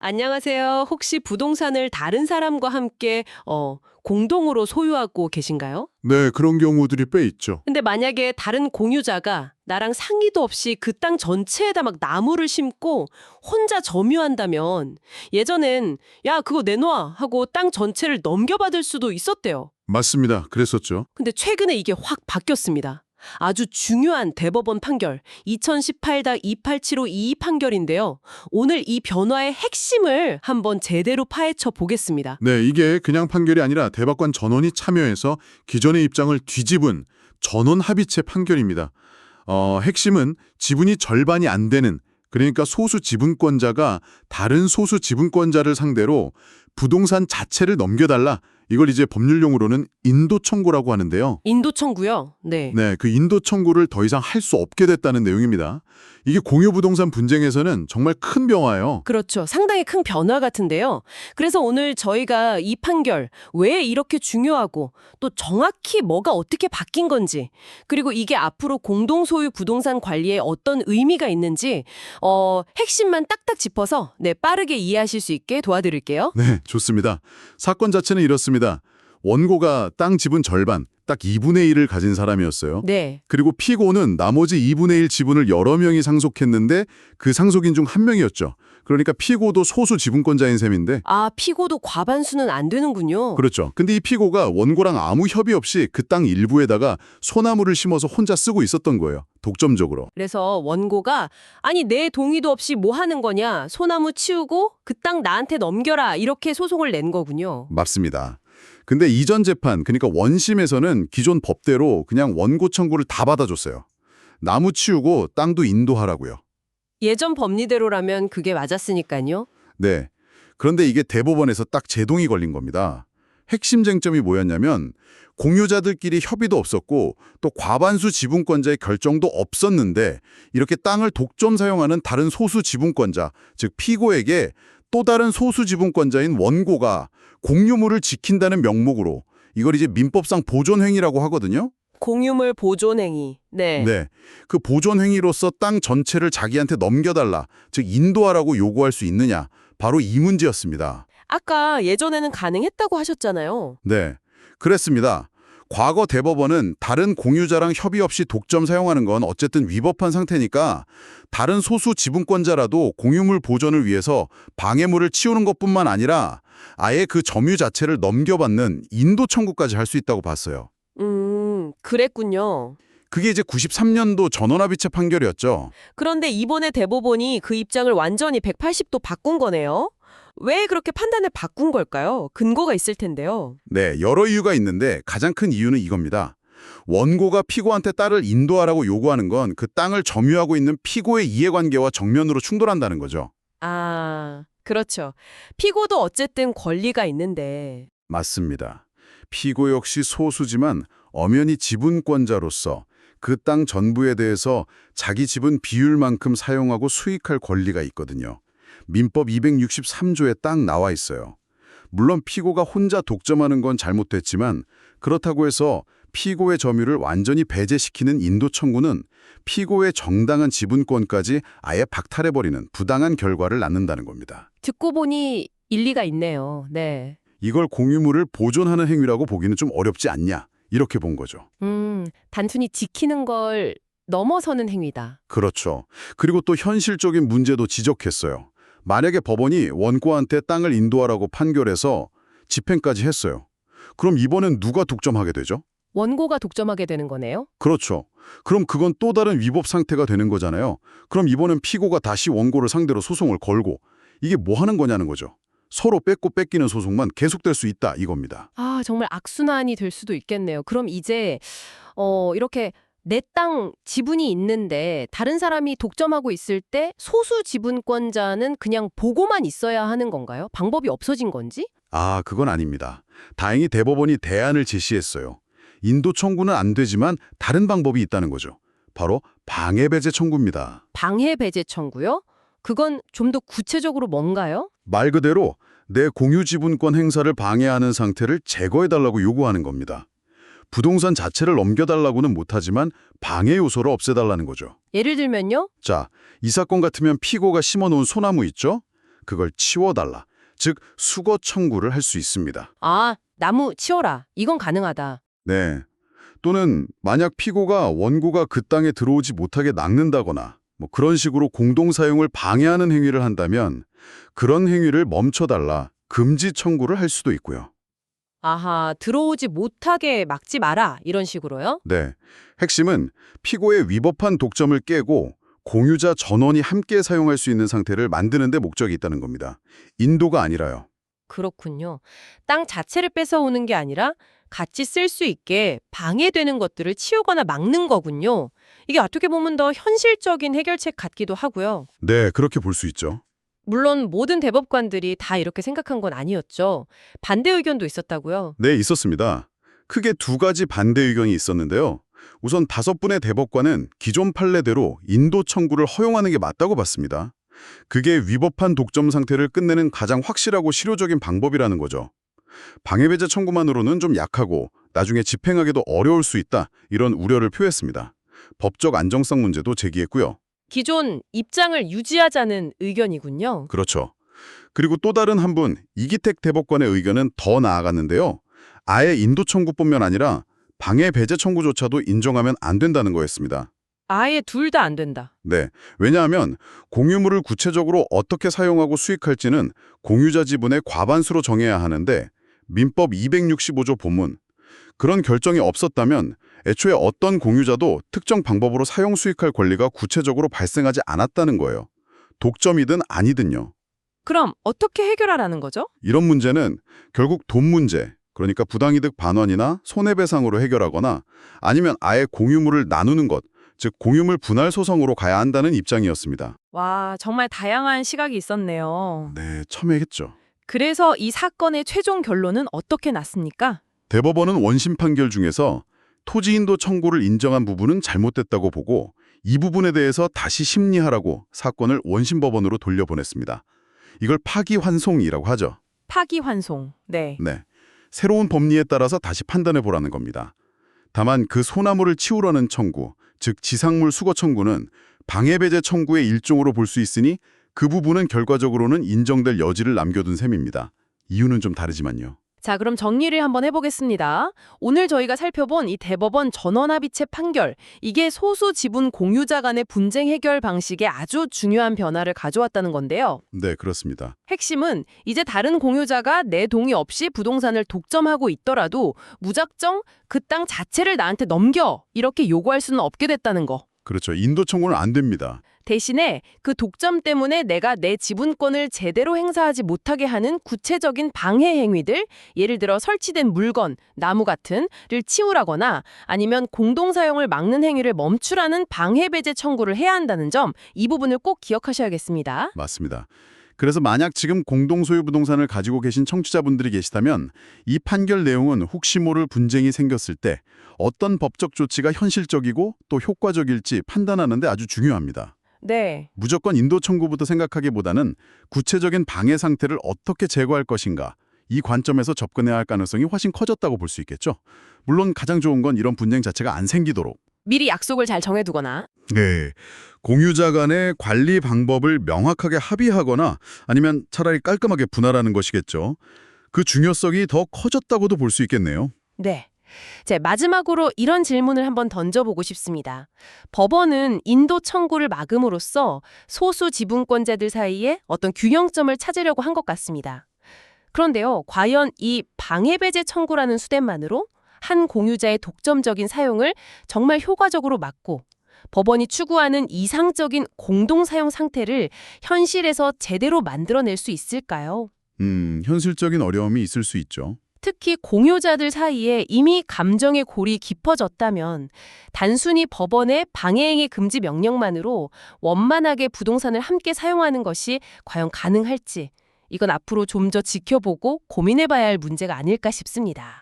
안녕하세요. 혹시 부동산을 다른 사람과 함께 어, 공동으로 소유하고 계신가요? 네, 그런 경우들이 꽤 있죠. 근데 만약에 다른 공유자가 나랑 상의도 없이 그 땅 전체에다 막 나무를 심고 혼자 점유한다면 예전엔 야, 그거 내놔 하고 땅 전체를 넘겨받을 수도 있었대요. 맞습니다. 그랬었죠. 근데 최근에 이게 확 바뀌었습니다. 아주 중요한 대법원 판결 2018-287522 판결인데요. 오늘 이 변화의 핵심을 한번 제대로 파헤쳐 보겠습니다. 네, 이게 그냥 판결이 아니라 대법관 전원이 참여해서 기존의 입장을 뒤집은 전원 합의체 판결입니다. 어, 핵심은 지분이 절반이 안 되는 그러니까 소수 지분권자가 다른 소수 지분권자를 상대로 부동산 자체를 넘겨달라. 이걸 이제 법률용어로는 인도 청구라고 하는데요. 인도 청구요? 네. 네, 그 인도 청구를 더 이상 할 수 없게 됐다는 내용입니다. 이게 공유 부동산 분쟁에서는 정말 큰 변화예요. 그렇죠. 상당히 큰 변화 같은데요. 그래서 오늘 저희가 이 판결 왜 이렇게 중요하고 또 정확히 뭐가 어떻게 바뀐 건지 그리고 이게 앞으로 공동 소유 부동산 관리에 어떤 의미가 있는지 어, 핵심만 딱딱 짚어서 네, 빠르게 이해하실 수 있게 도와드릴게요. 네, 좋습니다. 사건 자체는 이렇습니다. 원고가 땅 지분 절반, 딱 2분의 1을 가진 사람이었어요. 네. 그리고 피고는 나머지 2분의 1 지분을 여러 명이 상속했는데 그 상속인 중 한 명이었죠. 그러니까 피고도 소수 지분권자인 셈인데 아, 피고도 과반수는 안 되는군요. 그렇죠. 근데 이 피고가 원고랑 아무 협의 없이 그 땅 일부에다가 소나무를 심어서 혼자 쓰고 있었던 거예요. 독점적으로. 그래서 원고가 아니 내 동의도 없이 뭐 하는 거냐 소나무 치우고 그 땅 나한테 넘겨라 이렇게 소송을 낸 거군요. 맞습니다. 근데 이전 재판, 그러니까 원심에서는 기존 법대로 그냥 원고 청구를 다 받아줬어요. 나무 치우고 땅도 인도하라고요. 예전 법리대로라면 그게 맞았으니까요. 네. 그런데 이게 대법원에서 딱 제동이 걸린 겁니다. 핵심 쟁점이 뭐였냐면 공유자들끼리 협의도 없었고 또 과반수 지분권자의 결정도 없었는데 이렇게 땅을 독점 사용하는 다른 소수 지분권자, 즉 피고에게 또 다른 소수 지분권자인 원고가 공유물을 지킨다는 명목으로 이걸 이제 민법상 보존행위라고 하거든요. 공유물 보존행위. 네. 네. 그 보존행위로서 땅 전체를 자기한테 넘겨달라, 즉 인도하라고 요구할 수 있느냐, 바로 이 문제였습니다. 아까 예전에는 가능했다고 하셨잖아요. 네, 그랬습니다. 과거 대법원은 다른 공유자랑 협의 없이 독점 사용하는 건 어쨌든 위법한 상태니까 다른 소수 지분권자라도 공유물 보존을 위해서 방해물을 치우는 것뿐만 아니라 아예 그 점유 자체를 넘겨받는 인도 청구까지 할 수 있다고 봤어요. 음, 그랬군요. 그게 이제 93년도 전원합의체 판결이었죠. 그런데 이번에 대법원이 그 입장을 완전히 180도 바꾼 거네요. 왜 그렇게 판단을 바꾼 걸까요? 근거가 있을 텐데요. 네, 여러 이유가 있는데 가장 큰 이유는 이겁니다. 원고가 피고한테 딸을 인도하라고 요구하는 건 그 땅을 점유하고 있는 피고의 이해관계와 정면으로 충돌한다는 거죠. 아, 그렇죠. 피고도 어쨌든 권리가 있는데. 맞습니다. 피고 역시 소수지만 엄연히 지분권자로서 그 땅 전부에 대해서 자기 지분 비율만큼 사용하고 수익할 권리가 있거든요. 민법 263조에 딱 나와 있어요. 물론 피고가 혼자 독점하는 건 잘못됐지만 그렇다고 해서 피고의 점유를 완전히 배제시키는 인도 청구는 피고의 정당한 지분권까지 아예 박탈해버리는 부당한 결과를 낳는다는 겁니다. 듣고 보니 일리가 있네요. 네. 이걸 공유물을 보존하는 행위라고 보기는 좀 어렵지 않냐 이렇게 본 거죠. 음, 단순히 지키는 걸 넘어서는 행위다. 그렇죠. 그리고 또 현실적인 문제도 지적했어요. 만약에 법원이 원고한테 땅을 인도하라고 판결해서 집행까지 했어요. 그럼 이번엔 누가 독점하게 되죠? 원고가 독점하게 되는 거네요. 그렇죠. 그럼 그건 또 다른 위법 상태가 되는 거잖아요. 그럼 이번엔 피고가 다시 원고를 상대로 소송을 걸고 이게 뭐 하는 거냐는 거죠. 서로 뺏고 뺏기는 소송만 계속될 수 있다 이겁니다. 아, 정말 악순환이 될 수도 있겠네요. 그럼 이제 어, 이렇게 내 땅 지분이 있는데 다른 사람이 독점하고 있을 때 소수 지분권자는 그냥 보고만 있어야 하는 건가요? 방법이 없어진 건지? 아, 그건 아닙니다. 다행히 대법원이 대안을 제시했어요. 인도 청구는 안 되지만 다른 방법이 있다는 거죠. 바로 방해배제 청구입니다. 방해 배제 청구요? 그건 좀 더 구체적으로 뭔가요? 말 그대로 내 공유 지분권 행사를 방해하는 상태를 제거해달라고 요구하는 겁니다. 부동산 자체를 넘겨달라고는 못하지만 방해 요소를 없애달라는 거죠. 예를 들면요? 자, 이 사건 같으면 피고가 심어놓은 소나무 있죠? 그걸 치워달라. 즉 수거 청구를 할 수 있습니다. 아, 나무 치워라. 이건 가능하다. 네. 또는 만약 피고가 원고가 그 땅에 들어오지 못하게 낚는다거나 뭐 그런 식으로 공동 사용을 방해하는 행위를 한다면 그런 행위를 멈춰달라 금지 청구를 할 수도 있고요. 아하, 들어오지 못하게 막지 마라. 이런 식으로요? 네. 핵심은 피고의 위법한 독점을 깨고 공유자 전원이 함께 사용할 수 있는 상태를 만드는 데 목적이 있다는 겁니다. 인도가 아니라요. 그렇군요. 땅 자체를 뺏어오는 게 아니라 같이 쓸 수 있게 방해되는 것들을 치우거나 막는 거군요. 이게 어떻게 보면 더 현실적인 해결책 같기도 하고요. 네, 그렇게 볼 수 있죠. 물론 모든 대법관들이 다 이렇게 생각한 건 아니었죠. 반대 의견도 있었다고요. 네, 있었습니다. 크게 두 가지 반대 의견이 있었는데요. 우선 다섯 분의 대법관은 기존 판례대로 인도 청구를 허용하는 게 맞다고 봤습니다. 그게 위법한 독점 상태를 끝내는 가장 확실하고 실효적인 방법이라는 거죠. 방해배제 청구만으로는 좀 약하고 나중에 집행하기도 어려울 수 있다 이런 우려를 표했습니다. 법적 안정성 문제도 제기했고요. 기존 입장을 유지하자는 의견이군요. 그렇죠. 그리고 또 다른 한 분, 이기택 대법관의 의견은 더 나아갔는데요. 아예 인도 청구뿐만 아니라 방해 배제 청구조차도 인정하면 안 된다는 거였습니다. 아예 둘 다 안 된다. 네. 왜냐하면 공유물을 구체적으로 어떻게 사용하고 수익할지는 공유자 지분의 과반수로 정해야 하는데 민법 265조 본문 그런 결정이 없었다면 애초에 어떤 공유자도 특정 방법으로 사용 수익할 권리가 구체적으로 발생하지 않았다는 거예요. 독점이든 아니든요. 그럼 어떻게 해결하라는 거죠? 이런 문제는 결국 돈 문제, 그러니까 부당이득 반환이나 손해배상으로 해결하거나 아니면 아예 공유물을 나누는 것, 즉 공유물 분할 소송으로 가야 한다는 입장이었습니다. 와, 정말 다양한 시각이 있었네요. 네, 첨예했죠. 그래서 이 사건의 최종 결론은 어떻게 났습니까? 대법원은 원심 판결 중에서 토지 인도 청구를 인정한 부분은 잘못됐다고 보고 이 부분에 대해서 다시 심리하라고 사건을 원심 법원으로 돌려보냈습니다. 이걸 파기환송이라고 하죠. 파기환송. 네. 네. 새로운 법리에 따라서 다시 판단해 보라는 겁니다. 다만 그 소나무를 치우라는 청구, 즉 지상물 수거 청구는 방해배제 청구의 일종으로 볼 수 있으니 그 부분은 결과적으로는 인정될 여지를 남겨둔 셈입니다. 이유는 좀 다르지만요. 자, 그럼 정리를 한번 해보겠습니다. 오늘 저희가 살펴본 이 대법원 전원합의체 판결, 이게 소수 지분 공유자 간의 분쟁 해결 방식에 아주 중요한 변화를 가져왔다는 건데요. 네, 그렇습니다. 핵심은 이제 다른 공유자가 내 동의 없이 부동산을 독점하고 있더라도 무작정 그 땅 자체를 나한테 넘겨 이렇게 요구할 수는 없게 됐다는 거. 그렇죠. 인도 청구는 안 됩니다. 대신에 그 독점 때문에 내가 내 지분권을 제대로 행사하지 못하게 하는 구체적인 방해 행위들, 예를 들어 설치된 물건, 나무 같은 를 치우라거나 아니면 공동 사용을 막는 행위를 멈추라는 방해 배제 청구를 해야 한다는 점, 이 부분을 꼭 기억하셔야겠습니다. 맞습니다. 그래서 만약 지금 공동소유 부동산을 가지고 계신 청취자분들이 계시다면 이 판결 내용은 혹시 모를 분쟁이 생겼을 때 어떤 법적 조치가 현실적이고 또 효과적일지 판단하는 데 아주 중요합니다. 네. 무조건 인도 청구부터 생각하기보다는 구체적인 방해 상태를 어떻게 제거할 것인가 이 관점에서 접근해야 할 가능성이 훨씬 커졌다고 볼 수 있겠죠. 물론 가장 좋은 건 이런 분쟁 자체가 안 생기도록 미리 약속을 잘 정해두거나 네. 공유자 간의 관리 방법을 명확하게 합의하거나 아니면 차라리 깔끔하게 분할하는 것이겠죠. 그 중요성이 더 커졌다고도 볼 수 있겠네요. 네. 자, 마지막으로 이런 질문을 한번 던져보고 싶습니다. 법원은 인도 청구를 막음으로써 소수 지분권자들 사이에 어떤 균형점을 찾으려고 한 것 같습니다. 그런데요, 과연 이 방해배제 청구라는 수단만으로 한 공유자의 독점적인 사용을 정말 효과적으로 막고 법원이 추구하는 이상적인 공동사용 상태를 현실에서 제대로 만들어낼 수 있을까요? 음, 현실적인 어려움이 있을 수 있죠. 특히 공유자들 사이에 이미 감정의 골이 깊어졌다면 단순히 법원의 방해행위 금지 명령만으로 원만하게 부동산을 함께 사용하는 것이 과연 가능할지 이건 앞으로 좀 더 지켜보고 고민해봐야 할 문제가 아닐까 싶습니다.